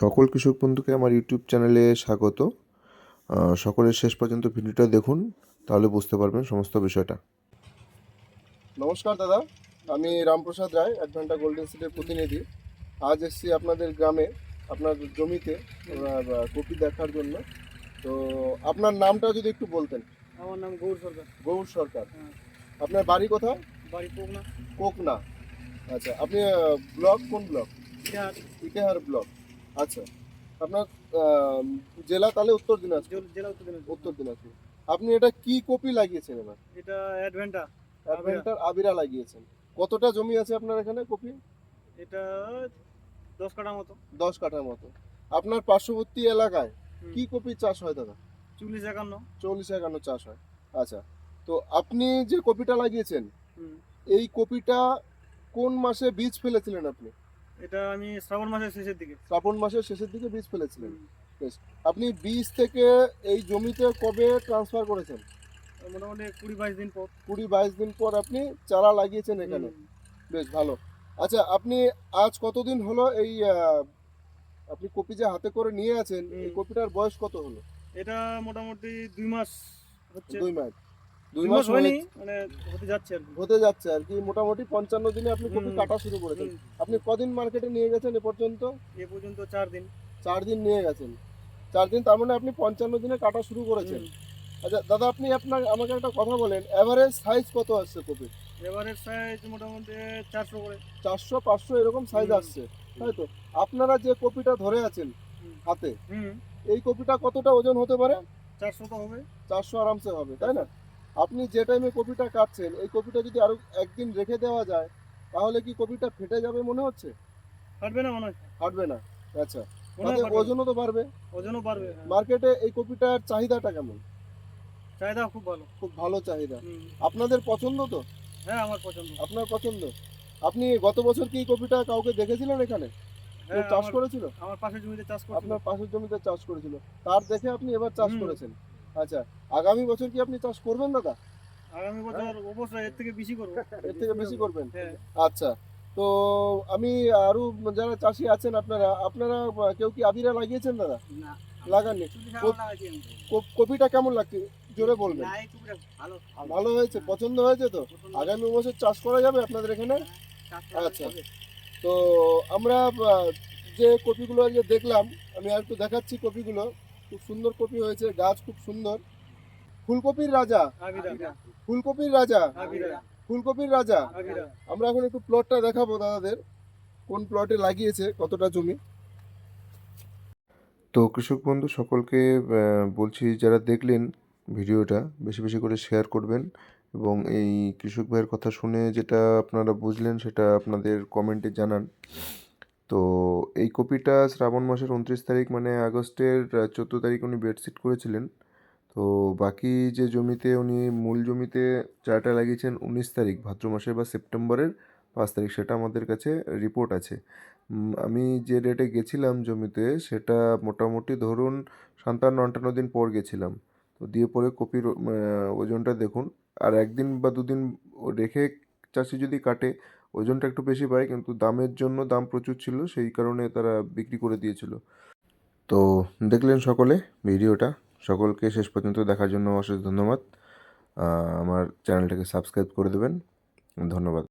সকল কৃষক বন্ধুকে আমার ইউটিউব চ্যানেলে স্বাগত। সকলের শেষ পর্যন্ত ভিডিওটা দেখুন তাহলে বুঝতে পারবেন সমস্ত বিষয়টা। নমস্কার দাদা আমি রামপ্রসাদ রায় অ্যাডভেন্টা গোল্ডেন সিটির প্রতিনিধি। আজ এসেছি আপনাদের গ্রামে আপনার জমিতে কপি দেখার জন্য। তো আপনার নামটা যদি একটু বলতেন। আমার নাম গৌর সরকার। গৌর সরকার। হ্যাঁ। আপনার বাড়ি কোথায়? বাড়ি পোকনা কোকনা। আচ্ছা আপনি ব্লক কোন ব্লক? ইতিহার ব্লক। আচ্ছা। আপনার জেলা তাহলে উত্তর দিনাজপুর? জেল- উত্তর দিনাজপুর। উত্তর দিনাজপুর। আপনি এটা কি কপি লাগিয়েছেন এবার? এটা অ্যাডভেন্টা অ্যাডভেন্টার আবিরা লাগিয়েছেন। কতটা জমি আছে আপনার এখানে কপি? এটা দশ কাঠা মতো। দশ কাঠার মতো। আপনার পার্শ্ববর্তী এলাকায়। কি কপি চাষ হয় দাদা? চল্লিশ একান্ন। চল্লিশ একান্ন চাষ হয়। আচ্ছা। তো আপনি যে কপিটা লাগিয়েছেন এই কপিটা কোন মাসে বীজ ফেলেছিলেন আপনি? এটা আমি শ্রাবণ মাসের শেষের দিকে। শ্রাবণ মাসের শেষের দিকে বীজ ফেলেছিলেন। হুম। আপনি বীজ থেকে এই জমিতে কবে ট্রান্সফার করেছেন? মোটামুটি কুড়ি বাইশ দিন পর। কুড়ি বাইশ দিন পর আপনি চারা লাগিয়েছেন এখানে। বেশ ভালো। আচ্ছা আপনি আজ কতদিন হলো এই আপনি কপি যে হাতে করে নিয়ে আছেন এই কপিটার বয়স কত হলো? এটা মোটামুটি দুই মাস হচ্ছে। দুই মাস। দুই মাস হয়নি? মানে হতে যাচ্ছে আর কি। হতে যাচ্ছে আর কি। মোটামুটি পঞ্চান্ন দিনে আপনি কপি হুম। কাটা শুরু করেছেন। হুম। আপনি কদিন মার্কেটে নিয়ে গেছেন এ পর্যন্ত? এ পর্যন্ত চার দিন। চার দিন নিয়ে গেছেন। চার দিন তার মানে আপনি পঞ্চান্ন দিনে কাটা শুরু করেছেন। হুম। আচ্ছা দাদা আপনি আপনার আমাকে একটা কথা বলেন। এভারেজ সাইজ কত আসছে কপি? এবারের সাইজ মোটামুটি চারশো করে। চারশো পাঁচশো এরকম সাইজ হুম। আসছে তাই তো? আপনারা যে কপিটা ধরে আছেন হুম। হাতে হুম। এই কপিটা কতটা ওজন হতে পারে? চারশো তো হবে। চারশো আরামসে হবে তাই না? আপনি যে টাইমে কপিটা কাটছেন এই কপিটা যদি আরও একদিন রেখে দেওয়া যায় তাহলে কি কপিটা ফেটে যাবে মনে হচ্ছে? ফাটবে না মনে হয়। ফাটবে না। আচ্ছা। মনে। ওজনও তো বাড়বে। ওজনও বাড়বে হ্যাঁ। মার্কেটে এই কপিটার চাহিদাটা কেমন? চাহিদা খুব ভালো। খুব ভালো চাহিদা। আপনাদের পছন্দ তো? হ্যাঁ আমার পছন্দ। আপনার পছন্দ? আপনি গত বছর কি কপিটা কাউকে দেখেছিলেন এখানে? হ্যাঁ, চাষ করেছিল? আমার পাশের জমিতে চাষ করছিল। আপনার পাশের জমিতে চাষ করেছিল। তার দেখে আপনি এবার চাষ করেছেন। আচ্ছা আগামী বছর কি আপনি চাষ করবেন দাদা? আগামী বছর অবশ্যই এর থেকে বেশি করব। এর থেকে বেশি করবেন? হ্যাঁ। আচ্ছা তো আমি আরও যারা চাষি আছেন আপনারা আপনারা কেউ কি আবিরা লাগিয়েছেন দাদা? লাগাননি। কপিটা কেমন লাগছে? জোরে বলবেন। ভালো। হয়েছে? পছন্দ হয়েছে তো? আগামী বছর চাষ করা যাবে আপনাদের এখানে? আচ্ছা। তো আমরা যে কপিগুলো যে দেখলাম আমি আর একটু দেখাচ্ছি কপিগুলো। খুব সুন্দর কপি হয়েছে গাছ খুব সুন্দর। ফুলকপির রাজা। ফুলকপির রাজা। ফুলকপির রাজা। আমরা এখন একটু প্লটটা দেখাবো দাদাদের কোন প্লটে লাগিয়েছে কতটা জমি। তো কৃষক বন্ধু সকলকে বলছি যারা দেখলেন ভিডিওটা বেশি বেশি করে শেয়ার করবেন। এবং এই কৃষক ভাইয়ের কথা শুনে যেটা আপনারা বুঝলেন সেটা আপনাদের কমেন্টে জানান। তো এই কপিটা শ্রাবণ মাসের উনত্রিশ তারিখ মানে আগস্টের চোদ্দ তারিখ উনি বেডশিট করেছিলেন। তো বাকি যে জমিতে উনি মূল জমিতে চারাটা লাগিয়েছেন উনিশ তারিখ, ভাদ্র মাসের বা সেপ্টেম্বরের পাঁচ তারিখ, সেটা আমাদের কাছে রিপোর্ট আছে। আমি যে ডেটে গেছিলাম জমিতে, সেটা মোটামুটি ধরুন সাতান্ন, আটান্ন দিন পর গেছিলাম। তো দিয়ে পরে কপির ওজনটা দেখুন। আর একদিন বা দুদিন রেখে চাষি যদি কাটে ওজনটা একটু বেশি পায়, কিন্তু দামের জন্য দাম প্রচুর ছিল, সেই কারণে তারা বিক্রি করে দিয়েছিল। তো দেখলেন সকলে ভিডিওটা। সকলকে শেষ পর্যন্ত দেখার জন্য অশেষ ধন্যবাদ। আমার চ্যানেলটাকে সাবস্ক্রাইব করে দেবেন। ধন্যবাদ।